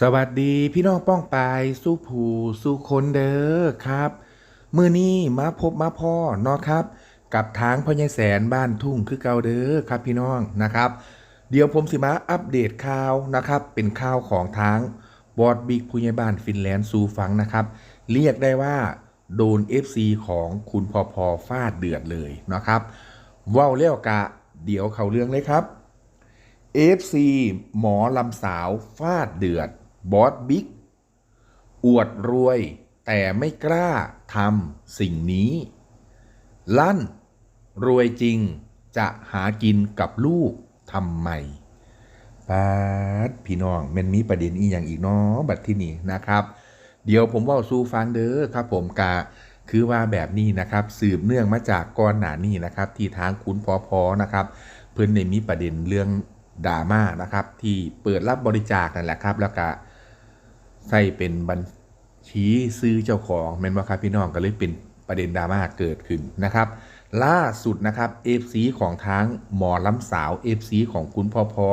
สวัสดีพี่น้องป้องปายสู้ผูสู้คนเด้อครับ มือนี้มาพบมาพ่อเนาะครับ กับทางพญายแสนบ้านทุ่งคือเก่าเด้อครับพี่น้องนะครับ เดี๋ยวผมสิมาอัปเดตข่าวนะครับ เป็นข่าวของทางบอดบิ๊กผู้ใหญ่บ้านฟินแลนด์ซูฟังนะครับ เรียกได้ว่าโดน FC ของคุณพอพอฟาดเดือดเลยนะครับว้าวเลี้ยวกะ เดี๋ยวเขาเรื่องเลยครับ FC หมอลำสาวฟาดเดือด บอสบิ๊กอวดรวยแต่ไม่กล้าทำสิ่งนี้ ลั่น รวยจริงจะหากินกับลูกทำไมปาดพี่น้องมันมีประเด็นอีอย่างอีกเนาะบัดที่นี่นะครับ เดี๋ยวผมว่าสู้ฟังเด้อครับผมกาคือว่าแบบนี้นะครับสืบเนื่องมาจากก่อนหน้านี้นะครับ ที่ทางคุณพอพอนะครับ เพิ่อนได้มีประเด็นเรื่องดราม่านะครับ ที่เปิดรับบริจาคนั่นแหละครับ แล้วก็ ใส่เป็นบัญชีซื้อเจ้าของแม่นว่าครับพี่น้องก็เลยเป็นประเด็นดราม่าเกิดขึ้นนะครับ ล่าสุดนะครับ FC ของทางหมอล้ำสาว FC ของคุณพ่อพอ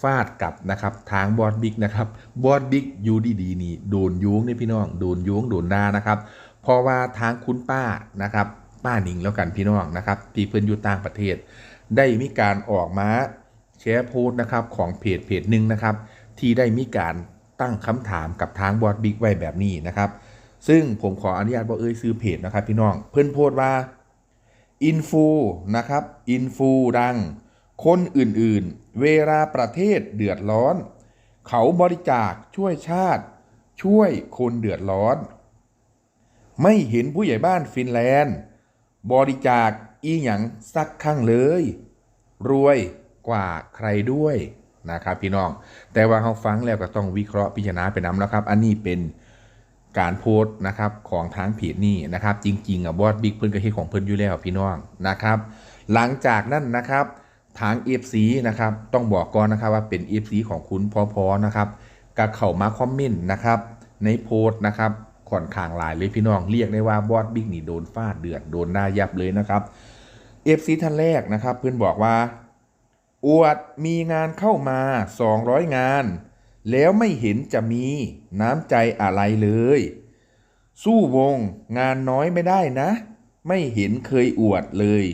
ฟาดกลับนะครับทางบอดบิ๊กนะครับบอดบิ๊กอยู่ดีนี่โดนยุ้งนี่พี่น้องโดนยุ้งโดนด่านะครับเพราะว่าทางคุณป้านะครับป้าหนิงแล้วกันพี่น้องนะครับที่เพิ่นอยู่ต่างประเทศ ได้มีการออกมาแชร์โพสต์นะครับของเพจเพจหนึ่งนะครับที่ได้มีการ ตั้งคำถามกับทางบอดบิ๊กไว้แบบนี้นะครับ ซึ่งผมขออนุญาตบอกเอ้ยซื้อเพจนะครับพี่น้อง เพิ่นโพสว่าอินฟูนะครับอินฟูดัง คนอื่นๆ เวลาประเทศเดือดร้อน เขาบริจาคช่วยชาติ ช่วยคนเดือดร้อน ไม่เห็นผู้ใหญ่บ้านฟินแลนด์ บริจาคอีหยังสักครั้งเลย รวยกว่าใครด้วย นะครับพี่น้อง แต่ว่าเขาฟังแล้วก็ต้องวิเคราะห์พิจารณาไปนำแล้วครับ อันนี้เป็นการโพสต์นะครับของทางเพจนี่นะครับ จริง ๆอะบอสบิ๊กเพิ่นก็เฮ็ดของเพิ่นอยู่แล้วพี่น้องนะครับ หลังจากนั้นนะครับทาง FC นะครับต้องบอกก่อนนะครับว่าเป็น FC ของคุณพอพอนะครับก็เข้ามาคอมเมนต์นะครับในโพสต์นะครับค่อนข้างหลายเลยพี่น้องเรียกได้ว่าบอสบิ๊กนี่โดนฟาดเดือดโดนหน้ายับเลยนะครับ FC ท่านแรกนะครับ เพื่อนบอกว่า อวดมีงานเข้ามา 200 งาน แล้วไม่เห็นจะมีน้ำใจอะไรเลย สู้วงงานน้อยไม่ได้นะ ไม่เห็นเคยอวดเลย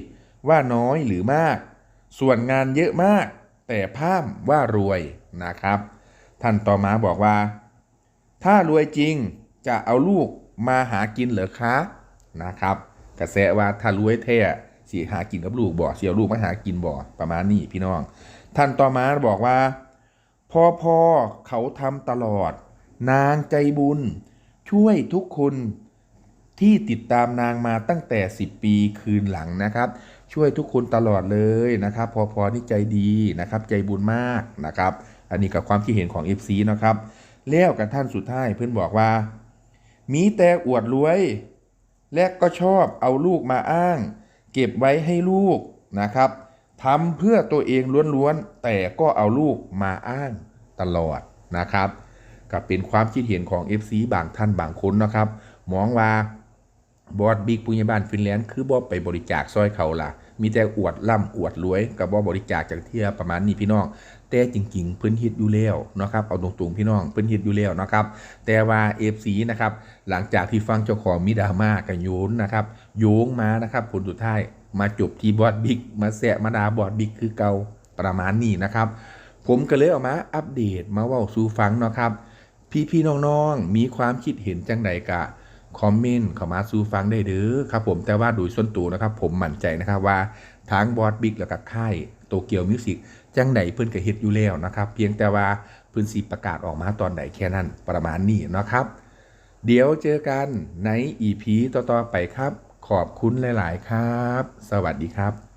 ว่าน้อยหรือมาก ส่วนงานเยอะมาก แต่ภาพว่ารวยนะครับ ท่านต่อมาบอกว่า ถ้ารวยจริงจะเอาลูกมาหากินเหรอคะนะครับ กระแสว่าถ้ารวยแท้ สิหากินกับลูกบ่อเสียลูกมาหากินบ่อประมาณนี้พี่น้อง ท่านต่อมาบอกว่าพ่อพ่อเขาทำตลอด นางใจบุญ ช่วยทุกคนที่ติดตามนางมาตั้งแต่ 10 ปีคืนหลังนะครับ ช่วยทุกคนตลอดเลยนะครับ พอพอนี่ใจดีนะครับ ใจบุญมากนะครับ อันนี้กับความคิดเห็นของ FC นะครับแล้วกับท่านสุดท้ายเพื่อนบอกว่า มีแต่อวดรวย และก็ชอบเอาลูกมาอ้าง เก็บไว้ให้ลูกนะครับทำเพื่อตัวเองล้วนๆ แต่ก็เอาลูกมาอ้างตลอดนะครับก็เป็นความคิดเห็นของ FC บางท่านบางคนนะครับมองว่า บอสบิ๊กปุญญาบ้าลฟินแลนด์คือบอไปบริจาคซอยเขาล่ะ มีแต่อวดล่ำอวดรวยกับบอบริจาคจากเที่ยประมาณนี้พี่น้อง แต่จริง ๆ เพิ่นฮ็ดอยู่แล้วนะครับเอาตรงๆพี่น้องเพิ่นฮ็ดอยู่แล้วนะครับ แต่ว่า FC นะครับหลังจากที่ฟังเจ้าของมีดาม่ากันโยนนะครับโยงมานะครับผลสุดท้ายมาจบที่บอสบิ๊กมาแสะมาดาบอสบิ๊กคือเก่าประมาณนี้นะครับ ผมก็เลยเออกมาอัปเดตมาว่าสู่ฟังนะครับ พี่ๆน้องๆมีความคิดเห็นจังใดกะ คอมเมนต์เข้ามาสู่ฟังได้เด้อครับผมแต่ว่าโดยส่วนตัวนะครับ ผมมั่นใจนะครับว่าทางบอสบิ๊กแล้วก็ค่ายโตเกียวมิวสิกจังไหนเพิ่นก็เฮ็ดอยู่แล้วนะครับ เพียงแต่ว่าเพิ่นสิประกาศออกมาตอนไหนแค่นั้นประมาณนี้นะครับ เดี๋ยวเจอกันใน EP ต่อๆไปครับ ขอบคุณหลาย ๆ ครับ สวัสดีครับ